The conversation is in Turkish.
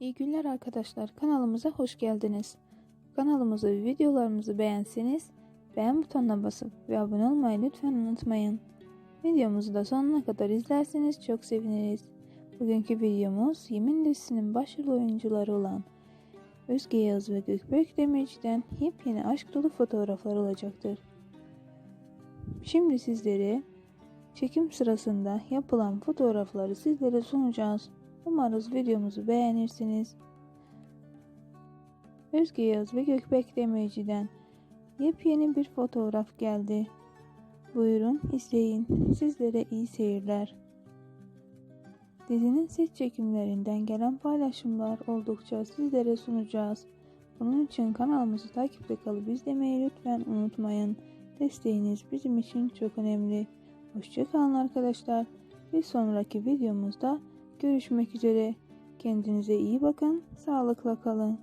İyi günler arkadaşlar. Kanalımıza hoş geldiniz. Kanalımızı ve videolarımızı beğenseniz beğen butonuna basıp ve abone olmayı lütfen unutmayın. Videomuzu da sonuna kadar izlerseniz çok seviniriz. Bugünkü videomuz Yemin dizisinin başrol oyuncuları olan Özge Yağız ve Gökberk Demirci'den yepyeni aşk dolu fotoğraflar olacaktır. Şimdi sizlere çekim sırasında yapılan fotoğrafları sizlere sunacağız. Umarız videomuzu beğenirsiniz. Özge Yağız ve Gökberk Demirci'den yepyeni bir fotoğraf geldi. Buyurun izleyin. Sizlere iyi seyirler. Dizinin set çekimlerinden gelen paylaşımlar oldukça sizlere sunacağız. Bunun için kanalımızı takipte kalıp izlemeyi lütfen unutmayın. Desteğiniz bizim için çok önemli. Hoşçakalın arkadaşlar. Bir sonraki videomuzda görüşmek üzere. Kendinize iyi bakın. Sağlıkla kalın.